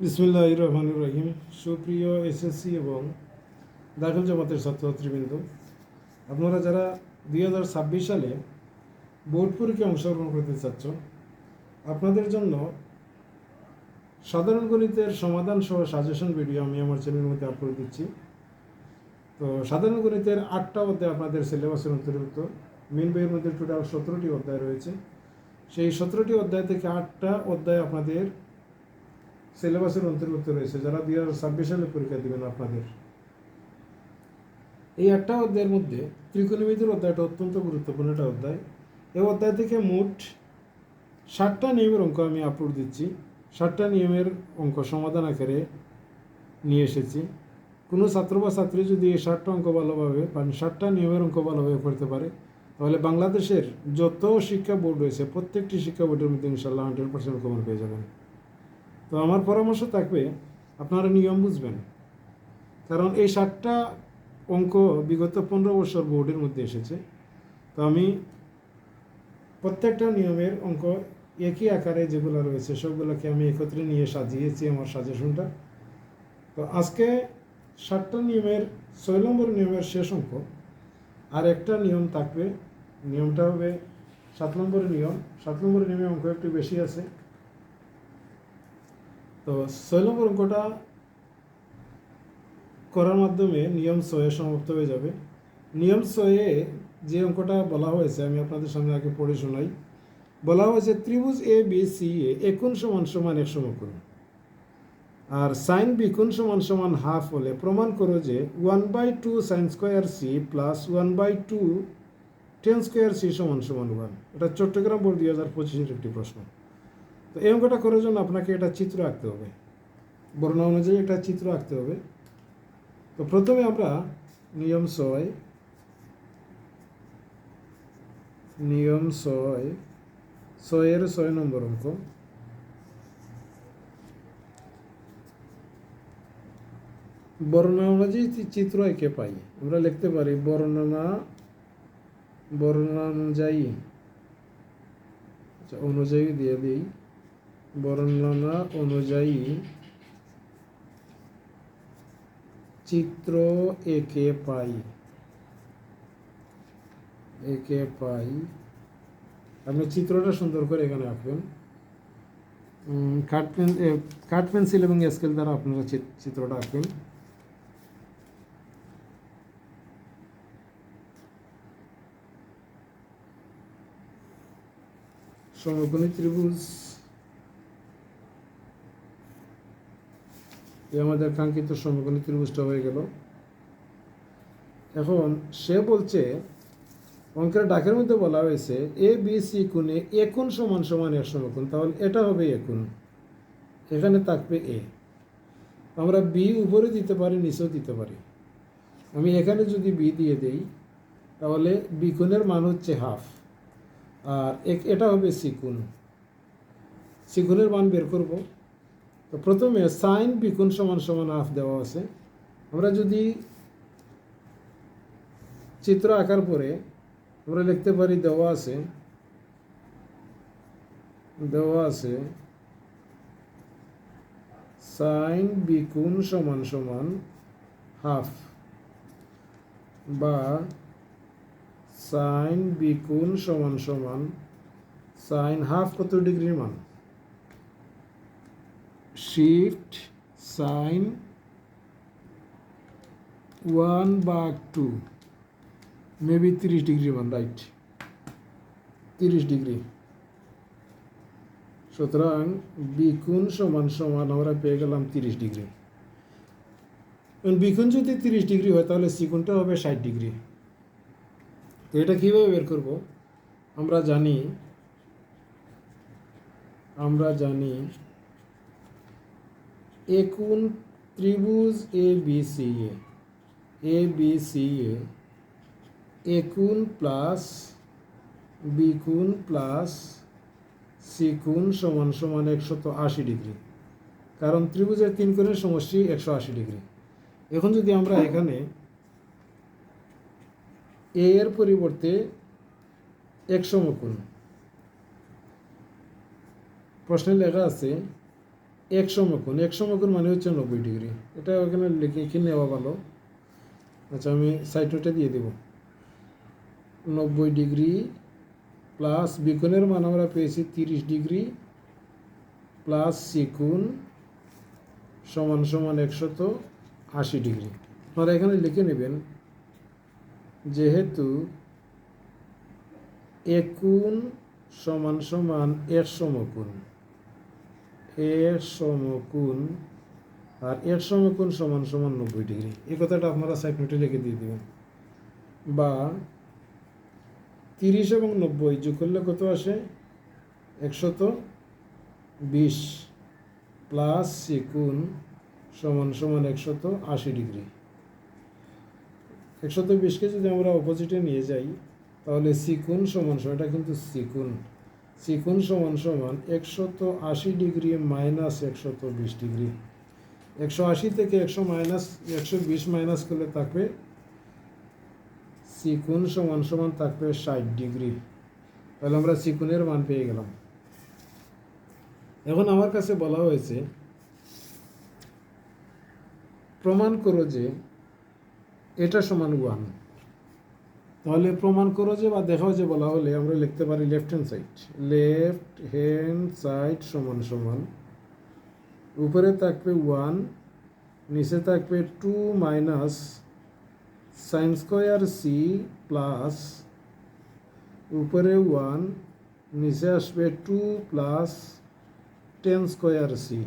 বিসমুল্লাহ রহমান রহিম সুপ্রিয় এসএসসি এবং দাখিল জামাতের ছাত্রছাত্রীবৃন্দ, আপনারা যারা দুই হাজার ছাব্বিশ সালে বোর্ড পরীক্ষায় অংশগ্রহণ করতে চাচ্ছ আপনাদের জন্য সাধারণ গণিতের সমাধান সহ সাজেশন ভিডিও আমি আমার চ্যানেলের মধ্যে আপলোড দিচ্ছি। তো সাধারণ গণিতের আটটা অধ্যায় আপনাদের সিলেবাসের অন্তর্ভুক্ত। মেন বইয়ের মধ্যে টোটাল সতেরোটি অধ্যায় রয়েছে। সেই সতেরোটি অধ্যায় থেকে আটটা অধ্যায় আপনাদের সিলেবাসের অন্তর্ভুক্ত রয়েছে। যারা দুই হাজার ছাব্বিশ পরীক্ষা দেবেন আপনাদের। এই একটা অধ্যায়ের মধ্যে ত্রিকোণমিতির অধ্যায়টা অত্যন্ত গুরুত্বপূর্ণ একটা অধ্যায়। এই অধ্যায় থেকে মোট ষাটটা নিয়মের অঙ্ক আমি আপলোড দিচ্ছি। ষাটটা নিয়মের অঙ্ক সমাধান আকারে নিয়ে এসেছি। কোনো ছাত্র বা ছাত্রী যদি এই ষাটটা অঙ্ক ভালোভাবে বা ষাটটা নিয়মের অঙ্ক ভালোভাবে করতে পারে, তাহলে বাংলাদেশের যত শিক্ষা বোর্ড রয়েছে, প্রত্যেকটি শিক্ষা বোর্ডের মধ্যে ইনশাল্লাহ হান্ড্রেড পার্সেন্ট কমন পেয়ে যাবেন। তো আমার পরামর্শ থাকবে, আপনারা নিয়ম বুঝবেন। কারণ এই সাতটা অঙ্ক বিগত পনেরো বছর বোর্ডের মধ্যে এসেছে। তো আমি প্রত্যেকটা নিয়মের অঙ্ক একই আকারে যেগুলো রয়েছে, সবগুলোকে আমি একত্রে নিয়ে সাজিয়েছি আমার সাজেশনটা তো আজকে সাতটা নিয়মের, ছয় নম্বর নিয়মের শেষ অঙ্ক, আর একটা নিয়ম থাকবে, নিয়মটা হবে সাত নম্বরের নিয়ম। সাত নম্বরের নিয়মে অঙ্ক একটু বেশি আছে। তো ছয় নম্বর অঙ্কটা করার মাধ্যমে নিয়ম ছয়ে সমাপ্ত হয়ে যাবে। নিয়ম ছয়ে যে অঙ্কটা বলা হয়েছে, আমি আপনাদের সামনে আগে পড়ে শোনাই। বলা হয়েছে, ত্রিভুজ এ বি সি এ একুণ সমান সমান এক সমকোণ? আর সাইন বিকুণ সমান সমান হাফ হলে প্রমাণ করো যে one by two sine square C plus one by two tan square C সমান সমান ওয়ান এটা চট্টগ্রাম বোর্ড দুই হাজার পঁচিশের একটি প্রশ্ন। তো এই অঙ্কটা করার জন্য আপনাকে একটা চিত্র আঁকতে হবে। বর্ণনা অনুযায়ী একটা চিত্র আঁকতে হবে। তো প্রথমে আমরা নিয়ম ছয় নিয়ম ছয়, ছয়ের ছয় নম্বর অঙ্ক। বর্ণনা অনুযায়ী চিত্র একে পাই। আমরা লিখতে পারি বর্ণনা বর্ণনা অনুযায়ী আচ্ছা অনুযায়ী দিয়ে দিই। বর্ণনা অনুযায়ী চিত্র একে পাই। একে পাই। আপনি চিত্রটা সুন্দর করে এখানে আঁকবেন। কাঠ পেন কাঠ পেন্সিল এবং স্কেল দ্বারা আপনারা চিত্রটা আঁকবেন। সমকোণী ত্রিভুজ এই আমাদের কাঙ্ক্ষিত সমকোণী ত্রিভুজটা হয়ে গেল। এখন সে বলছে, অঙ্কের ডাকের মধ্যে বলা হয়েছে, এ, বি, সি, কোণে একুণ সমান সমান এক সমকোণ, তাহলে এটা হবে একুণ এখানে থাকবে এ। আমরা বি উপরে দিতে পারি, নিচেও দিতে পারি। আমি এখানে যদি বি দিয়ে দেই, তাহলে বি মান হচ্ছে হাফ। আর এটা হবে সিকুণ সিকুণের মান বের করব। তো প্রথমে সাইন বিকুণ সমান সমান হাফ দেওয়া আছে। আমরা যদি চিত্র আঁকার পরে আমরা লিখতে পারি দেওয়া আছে দেওয়া আছে সাইন বিকুণ সমান সমান হাফ বা সাইন বিকুণ সমান সমান সাইন হাফ কত ডিগ্রির মান? শিফট সাইন ওয়ান বা টু মেবি তিরিশ ডিগ্রি মান রাইট তিরিশ ডিগ্রি সুতরাং বিকুণ সমান সমান আমরা পেয়ে গেলাম তিরিশ ডিগ্রি বিকুণ যদি তিরিশ ডিগ্রি হয়, তাহলে সিকুণটা হবে ষাট ডিগ্রি তো এটা কীভাবে বের করব? আমরা জানি আমরা জানি একুণ ত্রিভুজ A B C A A B C A একুণ plus বিকুণ প্লাস সিকুণ সমান সমান একশত আশি ডিগ্রি। কারণ ত্রিভুজের তিন কোণের সমষ্টি একশো আশি ডিগ্রি। এখন যদি আমরা এখানে এ এর পরিবর্তে এক সমকোণ, প্রশ্নে লেখা আছে এক সমকোণ এক সমকোণ মানে হচ্ছে নব্বই ডিগ্রি। এটা ওখানে লিখে কি নেওয়া ভালো। আচ্ছা আমি সাইড নোটে দিয়ে দেব। নব্বই ডিগ্রি প্লাস বিকোণের মান আমরা পেয়েছি তিরিশ ডিগ্রি প্লাস সিকুণ সমান সমান একশত আশি ডিগ্রি। আপনারা এখানে লিখে নেবেন, যেহেতু একুণ সমান সমান এক সমকুণ এক সমকুণ আর এক সমকুণ সমান সমান নব্বই ডিগ্রি। এই কথাটা আপনারা সাইড নোটে লিখে দিয়ে দেবেন। বা তিরিশ এবং নব্বই যোগ করলে কত আসে? একশত বিশ প্লাস সিকুণ সমান সমান একশত আশি ডিগ্রি। একশত বিশকে যদি আমরা অপোজিটে নিয়ে যাই, তাহলে সিকুণ সমান সমান, এটা কিন্তু সিকুণ সিকুণ সমান সমান একশত আশি ডিগ্রি মাইনাস একশত বিশ ডিগ্রি। একশো আশি থেকে একশো মাইনাস, একশো বিশ মাইনাস করলে থাকবে সিকুণ সমান সমান থাকবে ষাট ডিগ্রি। তাহলে আমরা সিকুণের মান পেয়ে গেলাম। এখন আমার কাছে বলা হয়েছে, প্রমাণ করো যে এটা সমান ওয়ান। তাহলে প্রমাণ করো যে বা দেখাও যে বলা হলে আমরা লিখতে পারি left hand side left hand side সমান সমান। উপরে থাকবে ওয়ান নিচে থাকবে two minus sine square C plus উপরে ওয়ান নিচে আসবে two plus tan square C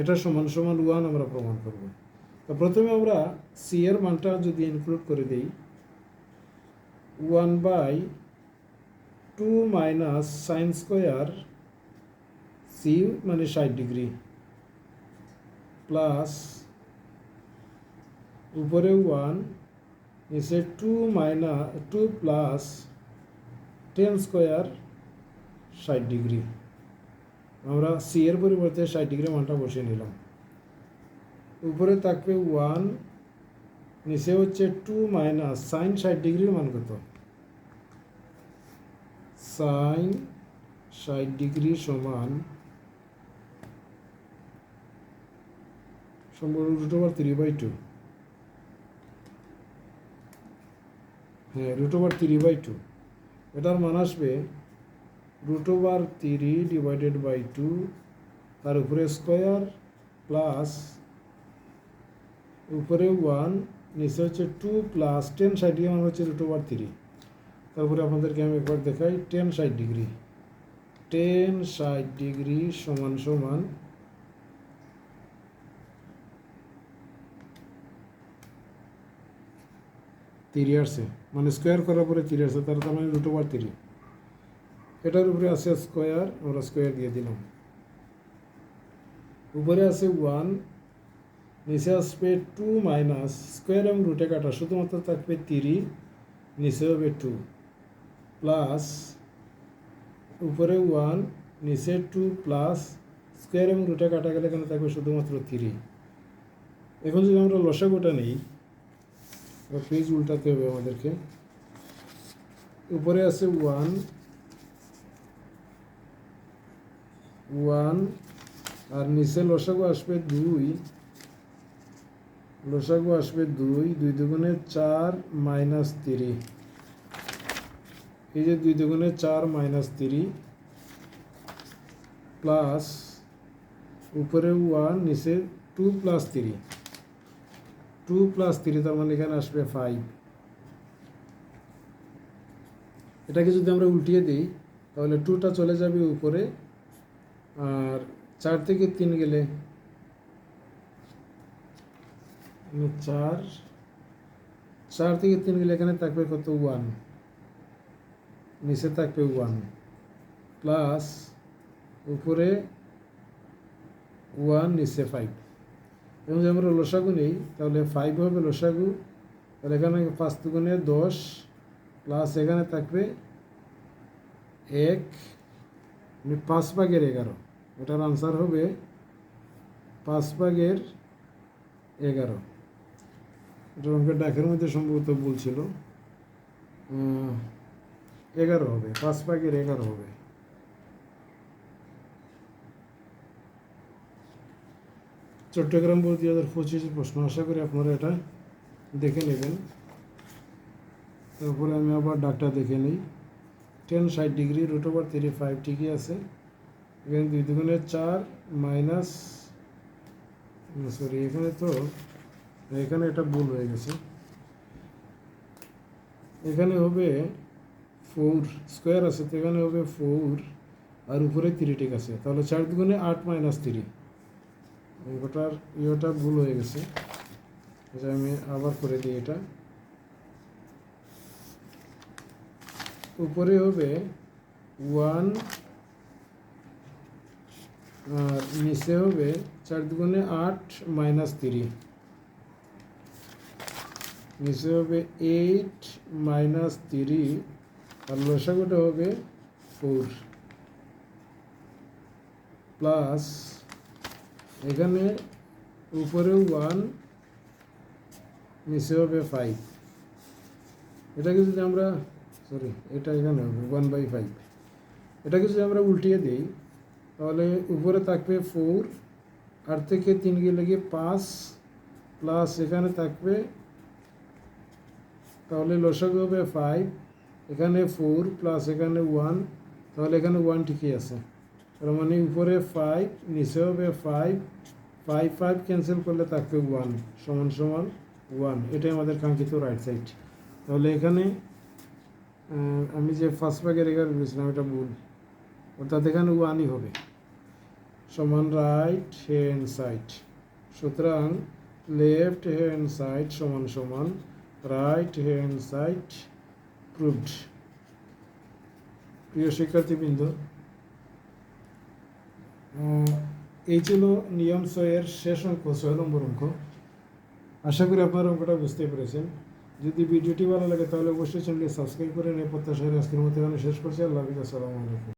এটা সমান সমান ওয়ান আমরা প্রমাণ করব। তো প্রথমে আমরা সি এর মানটা যদি ইনক্লুড করে দিই one by two minus sine square C মানে ষাট ডিগ্রি প্লাস উপরে ওয়ান নিচে two minus two plus tan square ষাট ডিগ্রি। আমরা সি এর পরিবর্তে ষাট ডিগ্রি মানটা বসিয়ে নিলাম। উপরে থাকবে ওয়ান নিচে হচ্ছে টু মাইনাস সাইন ষাট ডিগ্রির মান কত? সাইন ষাট ডিগ্রি সমান সম্পূর্ণ root over three by two হ্যাঁ root over three by two এটার মান আসবে root over three divided by two তার উপরে স্কোয়ার প্লাস উপরে ওয়ান নিচে হচ্ছে টু প্লাস টেন ষাট মানে হচ্ছে রুট ওভার থ্রি তারপরে আপনাদেরকে আমি একবার দেখাই টেন ষাট ডিগ্রি টেন ষাট ডিগ্রি সমান সমান তিরি আসছে মানে স্কোয়ার করার পরে তিরি আসছে তার তার মানে রুট ওভার তিরি। এটার উপরে আছে স্কোয়ার আমরা স্কোয়ার দিয়ে দিলাম। উপরে আছে ওয়ান নিচে আসবে টু মাইনাস স্কোয়ার এবং রুটে কাটা, শুধুমাত্র থাকবে তিরি নিচে হবে টু প্লাস উপরে ওয়ান নিচে টু প্লাস স্কোয়ার এবং রুটে কাটা গেলে এখানে থাকবে শুধুমাত্র থ্রি এখন যদি আমরা লসাগুটা নেই পেজ উল্টাতে হবে আমাদেরকে। উপরে আছে ওয়ান ওয়ান আর নিচে লসাগু আসবে দুই। লসাগু আসবে দুই দুই দুগুণে চার মাইনাস তিরি এই যে দুই দুগুণে চার মাইনাস তিরি প্লাস উপরে ওয়ান নিচে two plus three two plus three তার মানে এখানে আসবে ফাইভ এটাকে যদি আমরা উল্টিয়ে দিই, তাহলে টুটা চলে যাবে উপরে, আর চার থেকে তিন গেলে মানে চার চার থেকে তিন গেলে এখানে থাকবে কত? ওয়ান নিচে থাকবে ওয়ান প্লাস উপরে ওয়ান নিচে ফাইভ এবং যদি আমরা লসাগু নেই, তাহলে ফাইভ হবে লসাগু। তাহলে এখানে পাঁচ দুগুণে দশ প্লাস এখানে থাকবে এক মানে পাঁচ ভাগের এগারো। এটার আনসার হবে পাঁচ ভাগের এগারো। এটা অঙ্কের ডাকের মধ্যে সম্ভবত বলছিল এগারো হবে, পাঁচ ভাগের এগারো হবে। চট্টগ্রাম বোর্ড দুই হাজার পঁচিশের প্রশ্ন, আশা করি আপনারা এটা দেখে নেবেন। তারপরে আমি আবার ডাকটা দেখে নিই। টেন ষাট degree, root over three five ঠিকই আছে। এখানে দুই দুগুণে চার মাইনাস, সরি, এখানে তো, এখানে এটা ভুল হয়ে গেছে। এখানে হবে ফোর স্কোয়ার আছে, তো এখানে হবে ফোর আর উপরে থ্রি ঠিক আছে। তাহলে চার দুগুণে আট মাইনাস থ্রি ওটার ইয়েটা ভুল হয়ে গেছে। আচ্ছা আমি আবার করে দিই এটা। উপরে হবে ওয়ান আর নিচে হবে চার দুগুণে আট মাইনাস থ্রি নিচে হবে এইট মাইনাস থ্রি আর লসাগুটা হবে ফোর প্লাস এখানে উপরে ওয়ান, নিচে হবে ফাইভ। এটাকে যদি আমরা, সরি, এটা এখানে হবে, ওয়ান বাই ফাইভ। এটাকে যদি আমরা উল্টিয়ে দিই, তাহলে উপরে থাকবে ফোর, আর থেকে তিন গিয়ে লেগে পাঁচ, প্লাস এখানে থাকবে, তাহলে লসাগু হবে ফাইভ এখানে ফোর প্লাস এখানে ওয়ান তাহলে এখানে ওয়ান ঠিকই আছে। তার মানে উপরে ফাইভ নিচে হবে ফাইভ ফাইভ ফাইভ ক্যান্সেল করলে থাকবে ওয়ান সমান সমান ওয়ান এটাই আমাদের কাঙ্ক্ষিত রাইট সাইড তাহলে এখানে আমি যে ফার্স্ট ভাগের এখানে বলেছিলাম, এটা ভুল। অর্থাৎ এখানে ওয়ানই হবে। সমান রাইট হ্যান্ড সাইড সুতরাং লেফট হ্যান্ড সাইড সমান সমান রাইট হ্যান্ড সাইড প্রুভড প্রিয় শিক্ষার্থীবৃন্দ এই ছিল নিয়ম ছয়ের শেষ অঙ্ক, ছয় নম্বর অঙ্ক। আশা করি আপনার অঙ্কটা বুঝতে পেরেছেন। যদি ভিডিওটি ভালো লাগে তাহলে অবশ্যই চ্যানেলটি সাবস্ক্রাইব করে নিয়ে প্রত্যাশায় আজকের মতো এখানে শেষ করছি। আল্লাহ আসসালামু আলাইকুম।